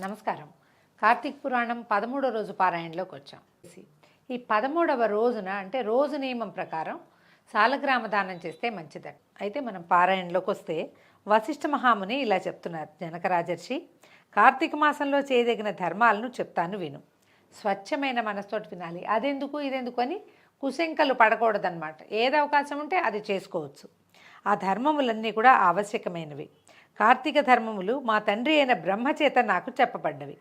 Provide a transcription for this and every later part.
నమస్కారం. కార్తీక పురాణం పదమూడో రోజు పారాయణలోకి వచ్చాం. ఈ పదమూడవ రోజున అంటే రోజు నియమం ప్రకారం సాలగ్రామ దానం చేస్తే మంచిదట అయితే మనం పారాయణలోకి వస్తే వశిష్ఠ మహాముని ఇలా చెప్తున్నారు జనకరాజర్షి కార్తీక మాసంలో చేయదగిన ధర్మాలను చెప్తాను విను. స్వచ్ఛమైన మనసుతోటి వినాలి. అదెందుకు ఇదెందుకు అని కుశంకలు పడకూడదన్నమాట. ఏది అవకాశం ఉంటే అది చేసుకోవచ్చు. ఆ ధర్మములన్నీ కూడా ఆవశ్యకమైనవి. కార్తీక ధర్మములు మా తండ్రి అయిన బ్రహ్మచేత నాకు చెప్పబడ్డవి.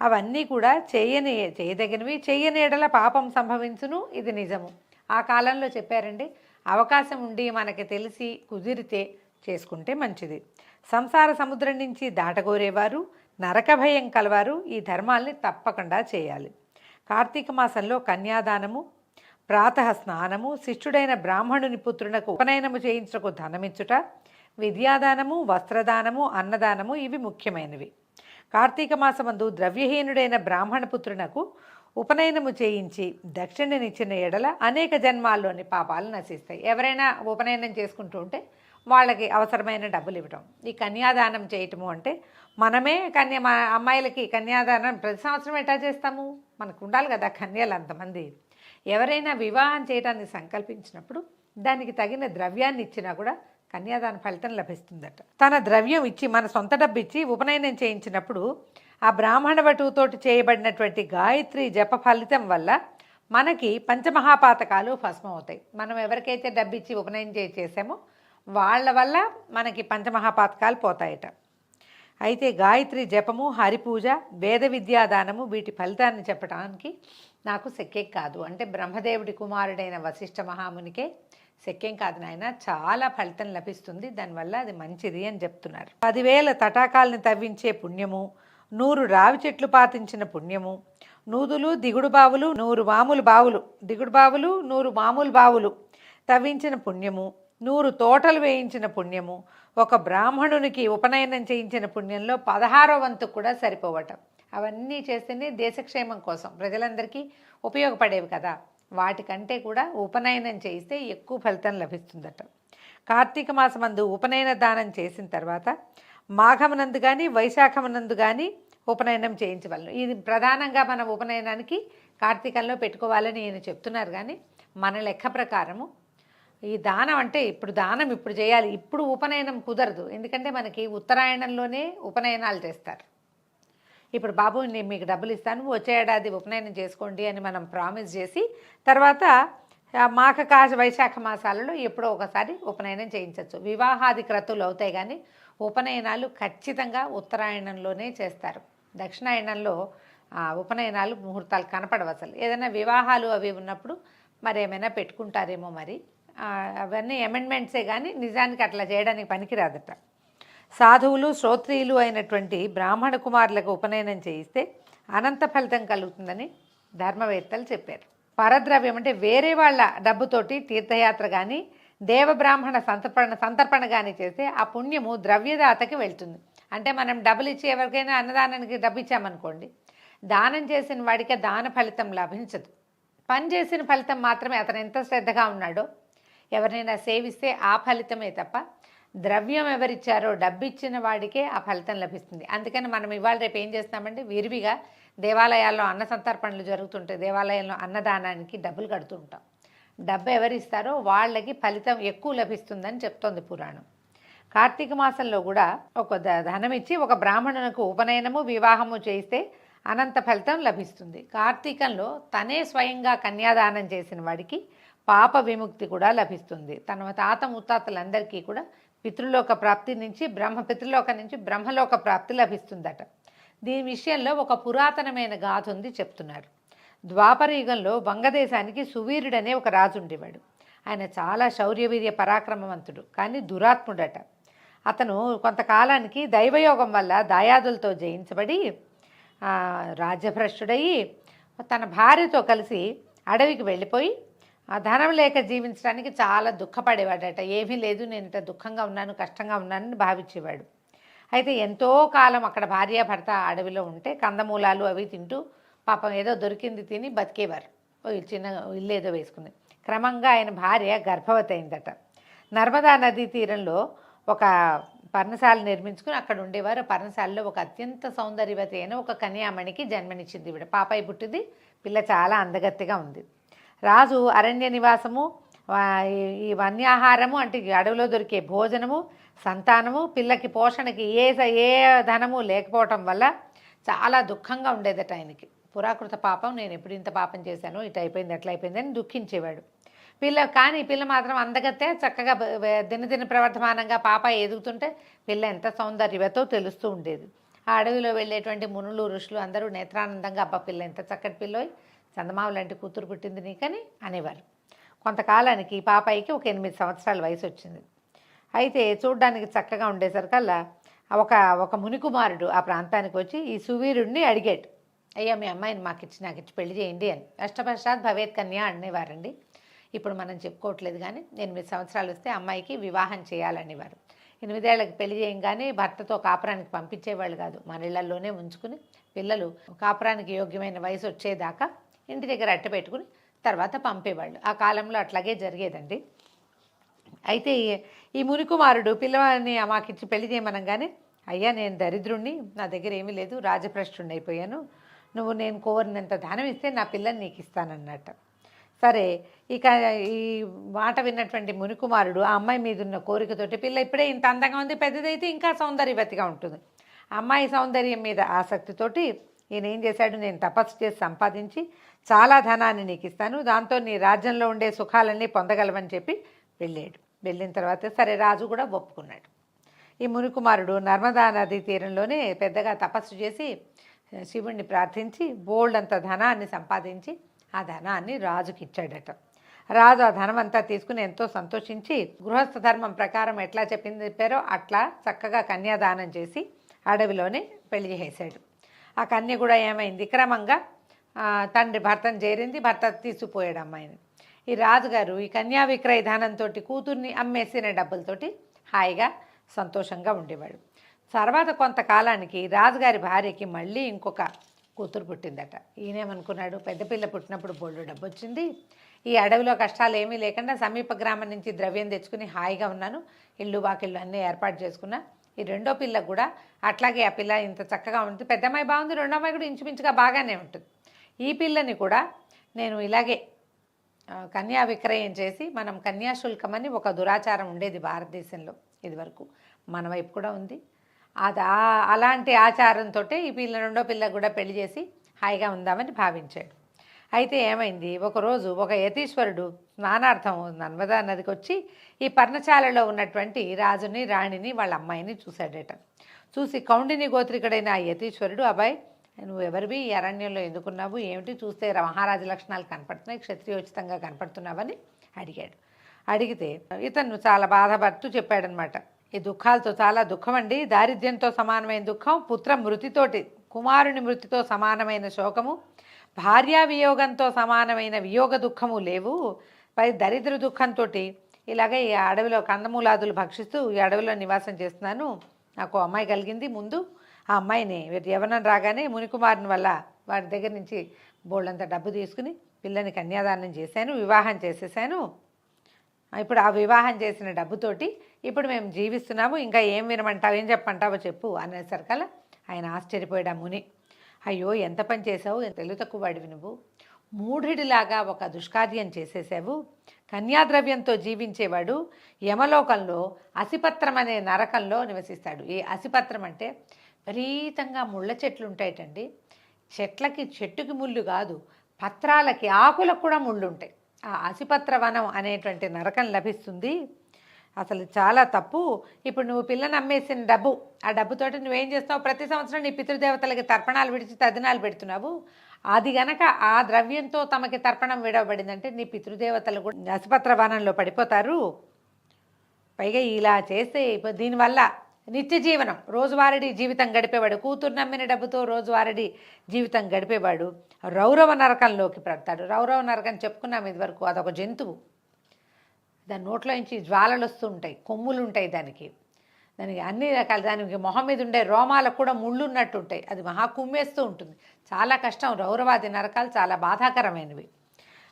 అవన్నీ కూడా చేయని చేయదగినవి చేయని ఎడల పాపం సంభవించును ఇది నిజము. ఆ కాలంలో చెప్పారండి అవకాశం ఉండి మనకి తెలిసి కుదిరితే చేసుకుంటే మంచిది. సంసార సముద్రం నుంచి దాటగోరేవారు నరక భయం కలవారు ఈ ధర్మాల్ని తప్పకుండా చేయాలి. కార్తీక మాసంలో కన్యాదానము ప్రాతః స్నానము శిష్యుడైన బ్రాహ్మణుని పుత్రునకు ఉపనయనము చేయించుటకు ధనమిచ్చుట విద్యాదానము వస్త్రదానము అన్నదానము ఇవి ముఖ్యమైనవి. కార్తీక మాసమందు ద్రవ్యహీనుడైన బ్రాహ్మణ పుత్రునకు ఉపనయనము చేయించి దక్షిణనిచ్చిన ఎడల అనేక జన్మాల్లోని పాపాలు నశిస్తాయి. ఎవరైనా ఉపనయనం చేసుకుంటూ ఉంటే వాళ్ళకి అవసరమైన డబ్బులు ఇవ్వటం. ఈ కన్యాదానం చేయటము అంటే మనమే కన్య మా అమ్మాయిలకి కన్యాదానం ప్రతి సంవత్సరం ఎట్లా చేస్తాము? మనకు ఉండాలి కదా కన్యలు అంతమంది. ఎవరైనా వివాహం చేయడానికి సంకల్పించినప్పుడు దానికి తగిన ద్రవ్యాన్ని ఇచ్చినా కూడా కన్యాదాన ఫలితం లభిస్తుందట. తన ద్రవ్యం ఇచ్చి మన సొంత డబ్బు ఇచ్చి ఉపనయనం చేయించినప్పుడు ఆ బ్రాహ్మణ వటువుతోటి చేయబడినటువంటి గాయత్రి జప ఫలితం వల్ల మనకి పంచమహాపాతకాలు భస్మం అవుతాయి మనం ఎవరికైతే డబ్బు ఇచ్చి ఉపనయనం చేయి చేసామో వాళ్ళ వల్ల మనకి పంచమహాపాతకాలు పోతాయట. అయితే గాయత్రి జపము హరిపూజ వేద విద్యాదానము వీటి ఫలితాన్ని చెప్పడానికి నాకు శక్యం కాదు. అంటే బ్రహ్మదేవుడి కుమారుడైన వశిష్ఠ మహామునికే శక్యం కాదు నాయన చాలా ఫలితం లభిస్తుంది దానివల్ల అది మంచిది అని చెప్తున్నారు. పదివేల తటాకాలను తవ్వించే పుణ్యము నూరు రావి చెట్లు పాతించిన పుణ్యము నూదులు దిగుడు బావులు నూరు మామూలు బావులు దిగుడు బావులు నూరు మామూలు బావులు తవ్వించిన పుణ్యము నూరు తోటలు వేయించిన పుణ్యము ఒక బ్రాహ్మణునికి ఉపనయనం చేయించిన పుణ్యంలో పదహారో వంతు కూడా సరిపోవటం. అవన్నీ చేస్తేనే దేశక్షేమం కోసం ప్రజలందరికీ ఉపయోగపడేవి కదా. వాటికంటే కూడా ఉపనయనం చేయిస్తే ఎక్కువ ఫలితం లభిస్తుందట. కార్తీక మాసమందు ఉపనయన దానం చేసిన తర్వాత మాఘమునందు కానీ వైశాఖమునందు కానీ ఉపనయనం చేయించవలను. ఇది ప్రధానంగా మన ఉపనయనానికి కార్తీకంలో పెట్టుకోవాలని ఈయన చెప్తున్నారు కానీ మన లెక్క ప్రకారము ఈ దానం అంటే ఇప్పుడు దానం ఇప్పుడు చేయాలి. ఇప్పుడు ఉపనయనం కుదరదు. ఎందుకంటే మనకి ఉత్తరాయణంలోనే ఉపనయనాలు చేస్తారు. ఇప్పుడు బాబు నేను మీకు డబ్బులు ఇస్తాను వచ్చే ఏడాది ఉపనయనం చేసుకోండి అని మనం ప్రామిస్ చేసి తర్వాత మాఘ కాశ వైశాఖ మాసాలలో ఎప్పుడో ఒకసారి ఉపనయనం చేయించవచ్చు వివాహాది క్రతువులు అవుతాయి కానీ ఉపనయనాలు ఖచ్చితంగా ఉత్తరాయణంలోనే చేస్తారు. దక్షిణాయనంలో ఉపనయనాలు ముహూర్తాలు కనపడవు అసలు. ఏదైనా వివాహాలు అవి ఉన్నప్పుడు మరి ఏమైనా పెట్టుకుంటారేమో మరి. అవన్నీ అమెండ్మెంట్సే కానీ నిజానికి అట్లా చేయడానికి పనికిరాదట. సాధువులు శ్రోత్రియులు అయినటువంటి బ్రాహ్మణ కుమారులకు ఉపనయనం చేయిస్తే అనంత ఫలితం కలుగుతుందని ధర్మవేత్తలు చెప్పారు. పరద్రవ్యం అంటే వేరే వాళ్ళ డబ్బుతోటి తీర్థయాత్ర కానీ దేవ బ్రాహ్మణ సంతర్పణ సంతర్పణ కానీ చేస్తే ఆ పుణ్యము ద్రవ్యదాతకి వెళ్తుంది. అంటే మనం డబ్బులు ఇచ్చి ఎవరికైనా అన్నదానానికి డబ్బు ఇచ్చామనుకోండి దానం చేసిన వాడికి దాన ఫలితం లభించదు. పని చేసిన ఫలితం మాత్రమే అతను ఎంత శ్రద్ధగా ఉన్నాడో ఎవరినైనా సేవిస్తే ఆ ఫలితమే తప్ప ద్రవ్యం ఎవరిచ్చారో డబ్బు ఇచ్చిన వాడికే ఆ ఫలితం లభిస్తుంది. అందుకని మనం ఇవాళ రేపు ఏం చేస్తామంటే విరివిగా దేవాలయాల్లో అన్న సంతర్పణలు జరుగుతుంటాయి. దేవాలయంలో అన్నదానానికి డబ్బులు కడుతూ ఉంటాం. డబ్బు ఎవరిస్తారో వాళ్ళకి ఫలితం ఎక్కువ లభిస్తుందని చెప్తోంది పురాణం. కార్తీక మాసంలో కూడా ఒక ద- ధనం ఇచ్చి ఒక బ్రాహ్మణునకు ఉపనయనము వివాహము చేస్తే అనంత ఫలితం లభిస్తుంది. కార్తీకంలో తనే స్వయంగా కన్యాదానం చేసిన వాడికి పాప విముక్తి కూడా లభిస్తుంది. తన తాత ముత్తాతలందరికీ కూడా పితృలోక ప్రాప్తి నుంచి బ్రహ్మ పితృలోక నుంచి బ్రహ్మలోక ప్రాప్తి లభిస్తుందట. దీని విషయంలో ఒక పురాతనమైన గాథ ఉంది చెప్తున్నారు. ద్వాపర యుగంలో వంగదేశానికి సువీరుడనే ఒక రాజు ఉండేవాడు. ఆయన చాలా శౌర్యవీర్య పరాక్రమవంతుడు కానీ దురాత్ముడట. అతను కొంతకాలానికి దైవయోగం వల్ల దాయాదులతో జయించబడి ఆ, రాజ్యభ్రష్టుడయి తన భార్యతో కలిసి అడవికి వెళ్ళిపోయి ధనం లేక జీవించడానికి చాలా దుఃఖపడేవాడట. ఏమీ లేదు నేను ఇంత దుఃఖంగా ఉన్నాను కష్టంగా ఉన్నానని భావించేవాడు. అయితే ఎంతో కాలం అక్కడ భార్య భర్త అడవిలో ఉంటే కందమూలాలు అవి తింటూ పాపం ఏదో దొరికింది తిని బతికేవారు. చిన్న ఇల్లు ఏదో వేసుకుంది. క్రమంగా ఆయన భార్య గర్భవతి అయిందట. నర్మదా నదీ తీరంలో ఒక పర్ణశాల నిర్మించుకుని అక్కడ ఉండేవారు. పర్ణశాలలో ఒక అత్యంత సౌందర్యవతి అయిన ఒక కన్యామణికి జన్మనిచ్చింది ఇవిడ పాపాయి పుట్టింది. పిల్ల చాలా అందగత్తిగా ఉంది. రాజు అరణ్య నివాసము ఈ- వన్యాహారము అంటే అడవిలో దొరికే భోజనము సంతానము పిల్లకి పోషణకి ఏ ఏ ధనము లేకపోవటం వల్ల చాలా దుఃఖంగా ఉండేదట ఆయనకి. పురాకృత పాపం నేను ఎప్పుడు ఇంత పాపం చేశాను ఇటు అయిపోయింది ఎట్లా అయిపోయింది అని దుఃఖించేవాడు. పిల్ల కానీ పిల్ల మాత్రం అందగతే చక్కగా దినదిన ప్రవర్ధమానంగా పాప ఎదుగుతుంటే పిల్ల ఎంత సౌందర్యవతో తెలుస్తూ ఉండేది. ఆ అడవిలో వెళ్ళేటువంటి మునులు ఋషులు అందరూ నేత్రానందంగా అబ్బా పిల్ల ఎంత చక్కటి పిల్లోయి చందమామ లాంటి కూతురు పుట్టింది నీకని అనేవారు. కొంతకాలానికి ఈ పాపాయికి ఒక ఎనిమిది సంవత్సరాల వయసు వచ్చింది అయితే చూడ్డానికి చక్కగా ఉండేసరికల్లా ఒక ఒక మునికుమారుడు ఆ ప్రాంతానికి వచ్చి ఈ సువీరుడిని అడిగాడు. అయ్యా మీ అమ్మాయిని మాకు ఇచ్చి నాకు ఇచ్చి పెళ్ళి చేయండి అని. అష్టపశ్చాత్ భవేత్ కన్య అనేవారండి. ఇప్పుడు మనం చెప్పుకోవట్లేదు కానీ ఎనిమిది సంవత్సరాలు వస్తే అమ్మాయికి వివాహం చేయాలనేవారు. ఎనిమిదేళ్ళకు పెళ్ళి చేయంగానే భర్తతో కాపురానికి పంపించేవాళ్ళు కాదు. మన ఇళ్ళలోనే ఉంచుకుని పిల్లలు కాపురానికి యోగ్యమైన వయసు వచ్చేదాకా ఇంటి దగ్గర అట్ట పెట్టుకుని తర్వాత పంపేవాళ్ళు. ఆ కాలంలో అట్లాగే జరిగేదండి. అయితే ఈ- మునికుమారుడు పిల్లవాడిని మాకిచ్చి పెళ్ళి చేయమనగానే అయ్యా నేను దరిద్రుణ్ణి నా దగ్గర ఏమీ లేదు రాజభ్రష్టుణ్ణి అయిపోయాను. నువ్వు నేను కోరినంత ధనం ఇస్తే నా పిల్లని నీకు ఇస్తానన్నట్ట. సరే ఇక ఈ మాట విన్నటువంటి మునికుమారుడు ఆ అమ్మాయి మీద ఉన్న కోరికతోటి పిల్ల ఇప్పుడే ఇంత అందంగా ఉంది పెద్దదైతే ఇంకా సౌందర్యవతిగా ఉంటుంది. అమ్మాయి సౌందర్యం మీద ఆసక్తితోటి ఈయన ఏం చేశాడు నేను తపస్సు చేసి సంపాదించి చాలా ధనాన్ని నీకు ఇస్తాను. దాంతో నీ రాజ్యంలో ఉండే సుఖాలన్నీ పొందగలవని చెప్పి వెళ్ళాడు. వెళ్ళిన తర్వాత సరే రాజు కూడా ఒప్పుకున్నాడు. ఈ మునికుమారుడు నర్మదా నదీ తీరంలోనే పెద్దగా తపస్సు చేసి శివుణ్ణి ప్రార్థించి బోల్డ్ అంత ధనాన్ని సంపాదించి ఆ ధనాన్ని రాజుకి ఇచ్చాడట. రాజు ఆ ధనం అంతా తీసుకుని ఎంతో సంతోషించి గృహస్థ ధర్మం ప్రకారం ఎట్లా చెప్పింది చెప్పారో అట్లా చక్కగా కన్యాదానం చేసి అడవిలోనే పెళ్ళి చేశాడు ఆ కన్య కూడా ఏమైంది? క్రమంగా తండ్రి భర్తను చేరింది భర్త తీసుకుపోయాడు అమ్మాయిని ఈ రాజుగారు ఈ కన్యా విక్రయధానంతో కూతుర్ని అమ్మేసిన డబ్బులతోటి హాయిగా సంతోషంగా ఉండేవాడు. తర్వాత కొంతకాలానికి రాజుగారి భార్యకి మళ్ళీ ఇంకొక కూతురు పుట్టిందట. ఈయనేమనుకున్నాడు పెద్ద పిల్ల పుట్టినప్పుడు బోల్డు డబ్బు వచ్చింది ఈ అడవిలో కష్టాలు ఏమీ లేకుండా సమీప గ్రామం నుంచి ద్రవ్యం తెచ్చుకుని హాయిగా ఉన్నాను. ఇల్లు వాకిళ్ళు అన్నీ ఏర్పాటు చేసుకున్నా. ఈ రెండో పిల్ల కూడా అట్లాగే ఆ పిల్ల ఇంత చక్కగా ఉంటుంది పెద్ద అమ్మాయి బాగుంది రెండో అమ్మాయి కూడా ఇంచుమించుగా బాగానే ఉంటుంది. ఈ పిల్లని కూడా నేను ఇలాగే కన్యా విక్రయం చేసి మనం కన్యాశుల్కం అని ఒక దురాచారం ఉండేది భారతదేశంలో ఇదివరకు. మన వైపు కూడా ఉంది. అది అలాంటి ఆచారంతో ఈ పిల్ల రెండో పిల్ల కూడా పెళ్ళి చేసి హాయిగా ఉందామని భావించాడు. అయితే ఏమైంది? ఒకరోజు ఒక యతీశ్వరుడు స్నానార్థం నర్మదా నదికి వచ్చి ఈ పర్ణశాలలో ఉన్నటువంటి రాజుని రాణిని వాళ్ళ అమ్మాయిని చూశాడట. చూసి కౌండిని గోత్రికుడైన ఆ యతీశ్వరుడు అబ్బాయి నువ్వు ఎవరివి ఈ అరణ్యంలో ఎందుకున్నావు ఏమిటి? చూస్తే మహారాజు లక్షణాలు కనపడుతున్నాయి క్షత్రియోచితంగా కనపడుతున్నావని అడిగాడు. అడిగితే ఇతను చాలా బాధపడుతూ చెప్పాడనమాట. ఈ దుఃఖాలతో చాలా దుఃఖం అండి దారిద్ర్యంతో సమానమైన దుఃఖం పుత్ర మృతితోటి కుమారుని మృతితో సమానమైన శోకము భార్యా వియోగంతో సమానమైన వియోగ దుఃఖము లేవు. పై దరిద్ర దుఃఖంతో ఇలాగే ఈ అడవిలో కందమూలాదులు భక్షిస్తూ ఈ అడవిలో నివాసం చేస్తున్నాను. నాకు అమ్మాయి కలిగింది. ముందు ఆ అమ్మాయిని యవనం రాగానే మునికుమారుని వల్ల వాడి దగ్గర నుంచి బోళ్ళంత డబ్బు తీసుకుని పిల్లని కన్యాదానం చేశాను వివాహం చేసేసాను. ఇప్పుడు ఆ వివాహం చేసిన డబ్బుతోటి ఇప్పుడు మేము జీవిస్తున్నాము ఇంకా ఏం వినమంటావు ఏం చెప్పంటావో చెప్పు అనేసరికల్లా ఆయన ఆశ్చర్యపోయాడు ముని. అయ్యో ఎంత పని చేసావు తెలుగు తక్కువ వాడివి నువ్వు. మూఢిడిలాగా ఒక దుష్కార్యం చేసేసావు. కన్యాద్రవ్యంతో జీవించేవాడు యమలోకంలో అసిపత్రం అనే నరకంలో నివసిస్తాడు. ఈ అసిపత్రం అంటే విపరీతంగా ముళ్ళ చెట్లు ఉంటాయటండి చెట్లకి చెట్టుకి ముళ్ళు కాదు పత్రాలకి ఆకులకు కూడా ముళ్ళు ఉంటాయి ఆ అసిపత్ర వనం అనేటువంటి నరకం లభిస్తుంది. అసలు చాలా తప్పు. ఇప్పుడు నువ్వు పిల్లని అమ్మేసిన డబ్బు ఆ డబ్బుతోటి నువ్వేం చేస్తావు? ప్రతి సంవత్సరం నీ పితృదేవతలకి తర్పణాలు విడిచి తదినాలు పెడుతున్నావు. అది గనక ఆ ద్రవ్యంతో తమకి తర్పణం విడవబడిందంటే నీ పితృదేవతలు కూడా అసిపత్ర వనంలో పడిపోతారు. పైగా ఇలా చేస్తే ఇప్పుడు దీనివల్ల నిత్య జీవనం. రోజువారీ జీవితం గడిపేవాడు. కూతురు నమ్మిన డబ్బుతో రోజువారీ జీవితం గడిపేవాడు. రౌరవ నరకంలోకి పడతాడు రౌరవ నరకం చెప్పుకున్నాం ఇదివరకు అదొక జంతువు. దాని నోట్లో నుంచి జ్వాలలు వస్తూ ఉంటాయి. కొమ్ములు ఉంటాయి దానికి. దానికి అన్ని రకాల. దానికి మొహం మీద ఉండే రోమాలకు కూడా ముళ్ళు ఉన్నట్టు ఉంటాయి. అది మహా కుమ్మేస్తూ ఉంటుంది. చాలా కష్టం. రౌరవాది నరకాలు చాలా బాధాకరమైనవి.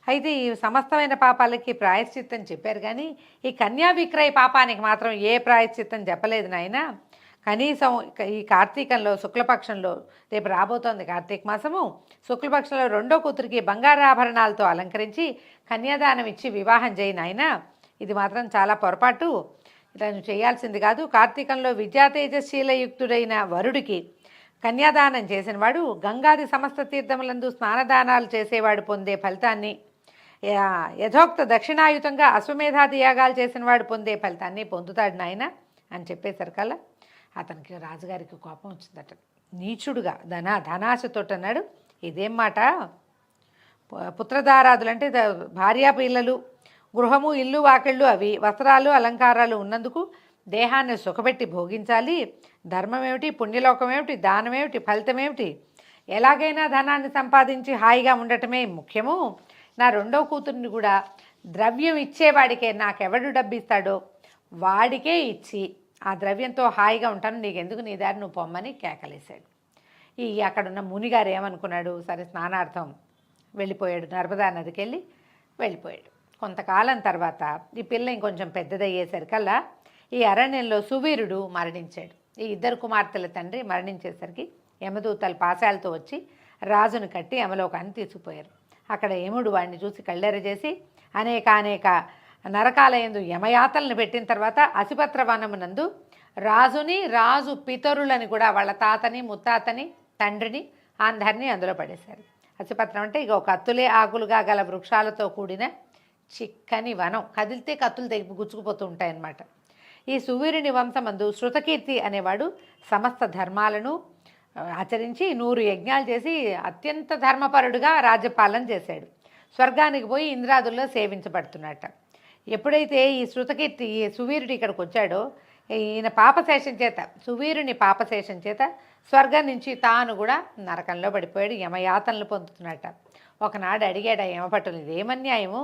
అయితే ఈ సమస్తమైన పాపాలకి ప్రాయశ్చిత్తం చెప్పారు కానీ ఈ కన్యా విక్రయ పాపానికి మాత్రం ఏ ప్రాయశ్చిత్తం చెప్పలేదు నాయన. కనీసం ఈ కార్తీకంలో శుక్లపక్షంలో రేపు రాబోతోంది కార్తీక మాసము శుక్లపక్షంలో రెండో కూతురికి బంగారాభరణాలతో అలంకరించి కన్యాదానం ఇచ్చి వివాహం చేయి నాయన. ఇది మాత్రం చాలా పొరపాటు. ఇలా నువ్వు చేయాల్సింది కాదు. కార్తీకంలో విద్యాతేజశీలయుక్తుడైన వరుడికి కన్యాదానం చేసినవాడు గంగాది సమస్త తీర్థములందు స్నానదానాలు చేసేవాడు పొందే ఫలితాన్ని యథోక్త దక్షిణాయుతంగా అశ్వమేధాది యాగాలు చేసినవాడు పొందే ఫలితాన్ని పొందుతాడు నాయన అని చెప్పేసరికల్లా అతనికి రాజుగారికి కోపం వచ్చిందట. నీచుడుగా ధన ధనాశతోటి అన్నాడు. ఇదేం మాట? పుత్రధారాదులు అంటే భార్యా పిల్లలు గృహము ఇల్లు వాకిళ్ళు అవి వస్త్రాలు అలంకారాలు ఉన్నందుకు దేహాన్ని సుఖపెట్టి భోగించాలి. ధర్మం ఏమిటి పుణ్యలోకం ఏమిటి దానం ఏమిటి ఫలితం ఏమిటి ఎలాగైనా ధనాన్ని సంపాదించి హాయిగా ఉండటమే ముఖ్యము. నా రెండో కూతుర్ని కూడా ద్రవ్యం ఇచ్చేవాడికే నాకెవడు డబ్బు ఇస్తాడో వాడికే ఇచ్చి ఆ ద్రవ్యంతో హాయిగా ఉంటాను. నీకెందుకు నీ దారి? నువ్వు పొమ్మని కేకలేశాడు. ఈ అక్కడున్న మునిగారు ఏమనుకున్నాడు? సరే స్నానార్థం వెళ్ళిపోయాడు. నర్మదా నదికి వెళ్ళి వెళ్ళిపోయాడు. కొంతకాలం తర్వాత ఈ పిల్ల ఇంకొంచెం పెద్దదయ్యేసరికల్లా ఈ అరణ్యంలో సువీరుడు మరణించాడు. ఈ ఇద్దరు కుమార్తెల తండ్రి మరణించేసరికి యమదూతలు పాశాలతో వచ్చి రాజును కట్టి యమలోకాన్ని తీసుకుపోయారు. అక్కడ యముడు వాడిని చూసి కళ్ళెర చేసి అనేక అనేక నరకాలయందు యమయాతలను పెట్టిన తర్వాత అసిపత్ర వనమునందు రాజుని రాజు పితరులని కూడా వాళ్ళ తాతని ముత్తాతని తండ్రిని అందరినీ అందులో పడేశారు. అసిపత్రం అంటే ఇక కత్తులే ఆకులుగా గల వృక్షాలతో కూడిన చిక్కని వనం. కదిలితే కత్తులు తెగి గుచ్చుకుపోతూ ఉంటాయన్నమాట. ఈ సువీరుని వంశమందు శృతకీర్తి అనేవాడు సమస్త ధర్మాలను ఆచరించి నూరు యజ్ఞాలు చేసి అత్యంత ధర్మపరుడుగా రాజ్యపాలన చేశాడు. స్వర్గానికి పోయి ఇంద్రాదుల్లో సేవించబడుతున్నట్ట ఎప్పుడైతే ఈ శృతకీర్తి ఈ సువీరుడు ఇక్కడికి వచ్చాడో ఈయన పాపశేషం చేత సువీరుని పాపశేషం చేత స్వర్గం నుంచి తాను కూడా నరకంలో పడిపోయాడు యమయాతనలు పొందుతున్నట్ట ఒకనాడు అడిగాడు ఆ యమపట్టులు ఇదేమన్యాయము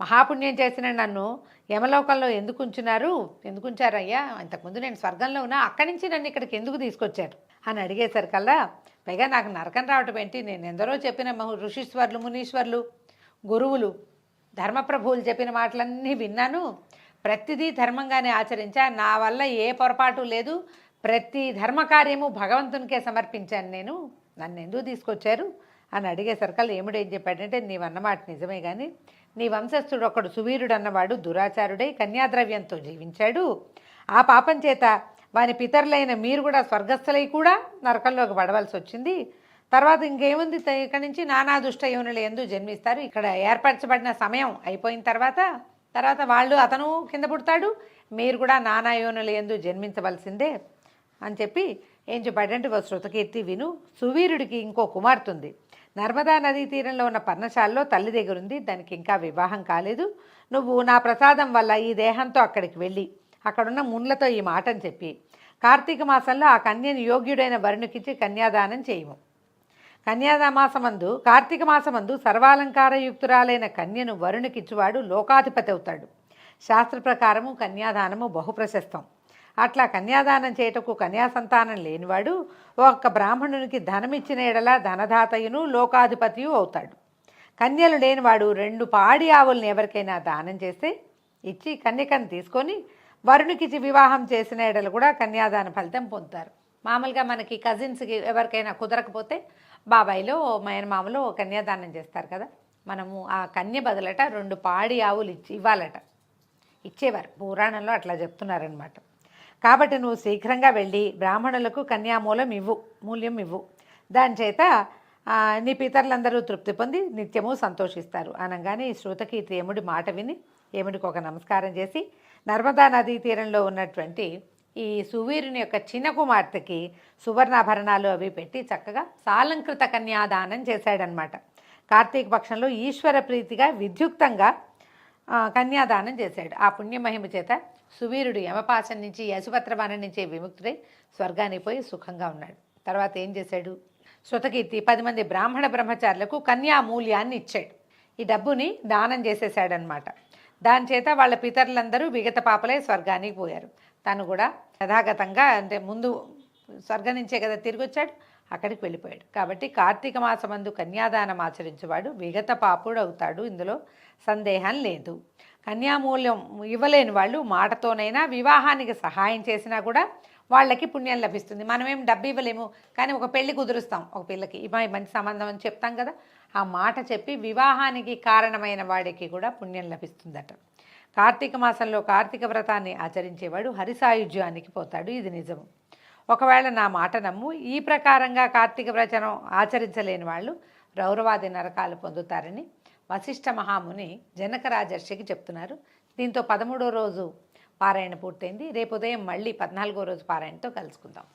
మహాపుణ్యం చేసిన నన్ను యమలోకంలో ఎందుకు ఉంచున్నారు? ఎందుకు ఉంచారయ్యా? ఇంతకుముందు నేను స్వర్గంలో ఉన్నా అక్కడి నుంచి నన్ను ఇక్కడికి ఎందుకు తీసుకొచ్చారు? అని అడిగేసరికల్లా పైగా నాకు నరకం రావటం ఏంటి? నేను ఎందరో చెప్పిన మహు ఋషీశ్వర్లు మునీశ్వర్లు గురువులు ధర్మప్రభువులు చెప్పిన మాటలన్నీ విన్నాను. ప్రతిదీ ధర్మంగానే ఆచరించా. నా వల్ల ఏ పొరపాటు లేదు. ప్రతి ధర్మకార్యము భగవంతునికే సమర్పించాను నేను. నన్ను ఎందుకు తీసుకొచ్చారు? అని అడిగేసరికల్లా ఏమిడు ఏం చెప్పాడంటే నీవన్నమాట నిజమే కానీ నీ వంశస్థుడు ఒకడు సువీరుడు అన్నవాడు దురాచారుడై కన్యాద్రవ్యంతో జీవించాడు. ఆ పాపం చేత వాని పితరులైన మీరు కూడా స్వర్గస్థులై కూడా నరకంలోకి పడవలసి వచ్చింది. తర్వాత ఇంకేముంది? ఇక్కడి నుంచి నానా దుష్ట యోనులు ఎందు జన్మిస్తారు. ఇక్కడ ఏర్పరచబడిన సమయం అయిపోయిన తర్వాత తర్వాత వాళ్ళు అతను కింద పుడతాడు. మీరు కూడా నానా యోనులు ఎందు జన్మించవలసిందే అని చెప్పి ఏం చెప్పాడంటే ఒక శృతకీర్తి విను. సువీరుడికి ఇంకో కుమార్తె ఉంది నర్మదా నదీ తీరంలో ఉన్న పర్ణశాలలో తల్లి దగ్గరుంది. దానికి ఇంకా వివాహం కాలేదు. నువ్వు నా ప్రసాదం వల్ల ఈ దేహంతో అక్కడికి వెళ్ళి అక్కడున్న మున్లతో ఈ మాటని చెప్పి కార్తీక మాసంలో ఆ కన్యను యోగ్యుడైన వరుణుకిచ్చి కన్యాదానం చేయము. కన్యాదామాసమందు కార్తీక మాసమందు సర్వాలంకారయుక్తురాలైన కన్యను వరుణుకిచ్చువాడు లోకాధిపతి అవుతాడు. శాస్త్ర ప్రకారము కన్యాదానము బహుప్రశస్తం. అట్లా కన్యాదానం చేయుటకు కన్యాసంతానం లేనివాడు ఒక్క బ్రాహ్మణునికి ధనమిచ్చిన ఎడల ధనదాతయును లోకాధిపతియు అవుతాడు. కన్యలు లేనివాడు రెండు పాడి ఆవుల్ని ఎవరికైనా దానం చేస్తే ఇచ్చి కన్యకను తీసుకొని వరుణికిచ్చి వివాహం చేసిన ఎడలు కూడా కన్యాదాన ఫలితం పొందుతారు. మామూలుగా మనకి కజిన్స్కి ఎవరికైనా కుదరకపోతే బాబాయిలో మేనమామలో కన్యాదానం చేస్తారు కదా. మనము ఆ కన్య బదులట రెండు పాడి ఆవులు ఇచ్చి ఇవ్వాలట. ఇచ్చేవారు. పురాణంలో అట్లా చెప్తున్నారనమాట కాబట్టి నువ్వు శీఘ్రంగా వెళ్ళి బ్రాహ్మణులకు కన్యామూలం ఇవ్వు మూల్యం ఇవ్వు. దాని చేత నీ పితరులందరూ తృప్తి పొంది నిత్యము సంతోషిస్తారు. అనగానే ఈ శృతకీర్తి యముడి మాట విని యముడికి ఒక నమస్కారం చేసి నర్మదా నదీ తీరంలో ఉన్నటువంటి ఈ సువీరుని యొక్క చిన్న కుమార్తెకి సువర్ణాభరణాలు అవి పెట్టి చక్కగా సాలంకృత కన్యాదానం చేశాడనమాట కార్తీక పక్షంలో ఈశ్వర ప్రీతిగా విద్యుక్తంగా కన్యాదానం చేశాడు. ఆ పుణ్యమహిమ చేత సువీరుడు యమపాశం నుంచి యశుపత్రమానం నుంచి విముక్తుడై స్వర్గానికి పోయి సుఖంగా ఉన్నాడు. తర్వాత ఏం చేశాడు? శృతకీర్తి పది మంది బ్రాహ్మణ బ్రహ్మచారులకు కన్యా మూల్యాన్ని ఇచ్చాడు. ఈ డబ్బుని దానం చేసేసాడనమాట దాని చేత వాళ్ళ పితరులందరూ విగత పాపలే స్వర్గానికి పోయారు. తను కూడా యథాగతంగా అంటే ముందు స్వర్గం నుంచే కదా తిరిగి వచ్చాడు అక్కడికి వెళ్ళిపోయాడు. కాబట్టి కార్తీక మాసమందు కన్యాదానం ఆచరించేవాడు విగత పాపుడు అవుతాడు. ఇందులో సందేహం లేదు. కన్యామూల్యం ఇవ్వలేని వాళ్ళు మాటతోనైనా వివాహానికి సహాయం చేసినా కూడా వాళ్ళకి పుణ్యం లభిస్తుంది. మనమేం డబ్బు ఇవ్వలేము. కానీ ఒక పెళ్ళి కుదురుస్తాం. ఒక పిల్లకి ఇమా మంచి సంబంధం అని చెప్తాం కదా. ఆ మాట చెప్పి వివాహానికి కారణమైన వాడికి కూడా పుణ్యం లభిస్తుందట. కార్తీక మాసంలో కార్తీక వ్రతాన్ని ఆచరించేవాడు హరిసాయుజ్యానికి పోతాడు. ఇది నిజము. ఒకవేళ నా మాట నమ్ము ఈ ప్రకారంగా కార్తీక వ్రచనం ఆచరించలేని వాళ్ళు రౌరవాది నరకాలు పొందుతారని వశిష్ఠ మహాముని జనక రాజర్షికి చెప్తున్నారు. దీంతో పదమూడో రోజు పారాయణ పూర్తయింది. రేపు ఉదయం మళ్ళీ పద్నాలుగో రోజు పారాయణతో కలుసుకుందాం.